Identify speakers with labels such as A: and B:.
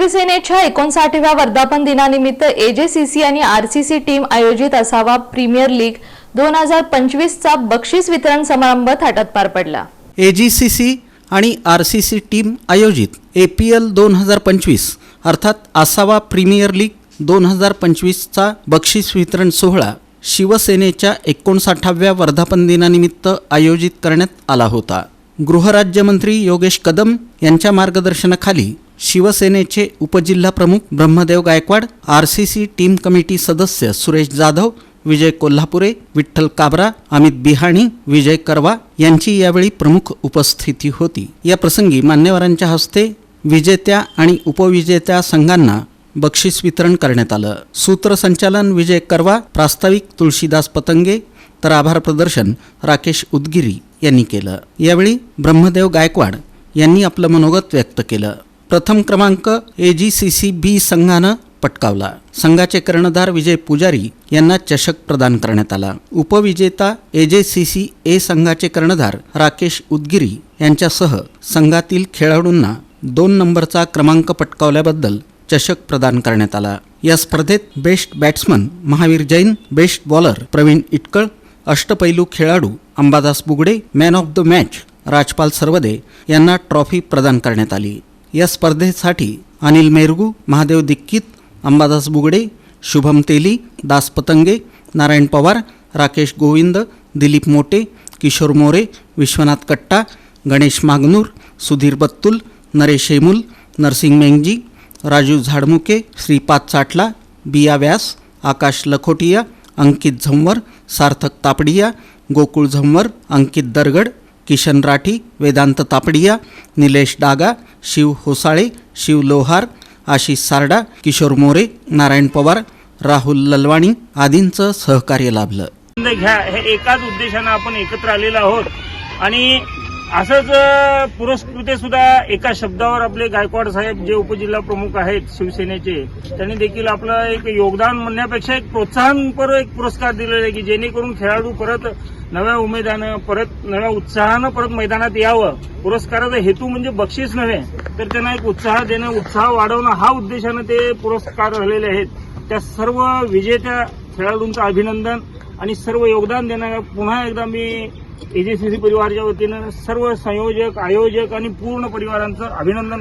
A: शिवसेनेच्या एकोणसाठव्या वर्धापन दिनानिमित्त एजेसीसी आणि आरसीसी टीम आयोजित असावा प्रीमियर लीग दोन हजार पंचवीसचा बक्षीस वितरण समारंभ थाटात पार पडला.
B: ए जी सी सी आणि आर सी सी टीम आयोजित ए पी एल दोन हजार पंचवीस अर्थात आसावा प्रीमियर लीग दोन हजार पंचवीसचा बक्षीस वितरण सोहळा शिवसेनेच्या एकोणसाठाव्या वर्धापन दिनानिमित्त आयोजित करण्यात आला होता. गृहराज्यमंत्री योगेश कदम यांच्या मार्गदर्शनाखाली शिवसेनेचे उपजिल्हाप्रमुख Brahmadev Gaikwad R C C team committee सदस्य सुरेश जाधव विजय कोल्हापुरे विठ्ठल काबरा अमित बिहाणी विजय करवा यांची यावेळी प्रमुख उपस्थिती होती. या प्रसंगी मान्यवरांच्या हस्ते विजेत्या आणि उपविजेत्या संघांना बक्षीस वितरण करण्यात आलं. सूत्रसंचालन विजय करवा प्रास्ताविक तुळशीदास पतंगे तर आभार प्रदर्शन राकेश उदगिरी यांनी केलं. यावेळी ब्रह्मदेव गायकवाड यांनी आपलं मनोगत व्यक्त केलं. प्रथम क्रमांक ए जी सी सी बी संघानं पटकावला. संघाचे कर्णधार विजय पुजारी यांना चषक प्रदान करण्यात आला. उपविजेता ए जे सी सी ए संघाचे कर्णधार राकेश उदगिरी यांच्यासह संघातील खेळाडूंना दोन नंबरचा क्रमांक पटकावल्याबद्दल चषक प्रदान करण्यात आला. या स्पर्धेत best batsman Mahavir Jain best bowler Pravin Itkal अष्टपैलू खेळाडू Ambadas Bugde man of the match Rajpal Sarvade यांना ट्रॉफी प्रदान करण्यात आली. या स्पर्धेसाठी अनिल मेरगू महादेव दिक्कीत अंबादास बुगडे शुभम तेली दास पतंगे नारायण पवार राकेश गोविंद दिलीप मोटे किशोर मोरे विश्वनाथ कट्टा गणेश मागनूर सुधीर बत्तुल नरेश हेमुल नरसिंग मेंगजी राजू झाडमुके श्रीपाद चाटला बिया व्यास आकाश लखोटिया अंकित झंवर सार्थक तापडिया गोकुळ झंवर अंकित दरगड किशन राठी वेदांत तापडिया निलेश डागा शिव होसाळे शिव लोहार आशिष सारडा किशोर मोरे नारायण पवार राहुल ललवाणी आदींचं सहकार्य लाभलं.
C: घ्या हे एकाच उद्देशानं आपण एकत्र आलेलो आहोत. आणि असंच पुरस्कृते सुद्धा एका शब्दावर आपले गायकवाड साहेब जे उपजिल्हा प्रमुख आहेत शिवसेनेचे त्यांनी देखील आपलं एक योगदान म्हणण्यापेक्षा एक प्रोत्साहनपर एक पुरस्कार दिलेला आहे की जेणेकरून खेळाडू परत नव्या उमेदानं परत नव्या उत्साहानं परत मैदानात यावं. पुरस्काराचा हेतू म्हणजे बक्षीस नव्हे तर त्यांना एक उत्साह देणं उत्साह वाढवणं हा उद्देशानं ते पुरस्कार झालेले आहेत. त्या सर्व विजेत्या खेळाडूंचं अभिनंदन आणि सर्व योगदान देणाऱ्या पुन्हा एकदा मी एजेसीसी परिवारच्या वतीनं सर्व संयोजक आयोजक आणि पूर्ण परिवारांचं अभिनंदन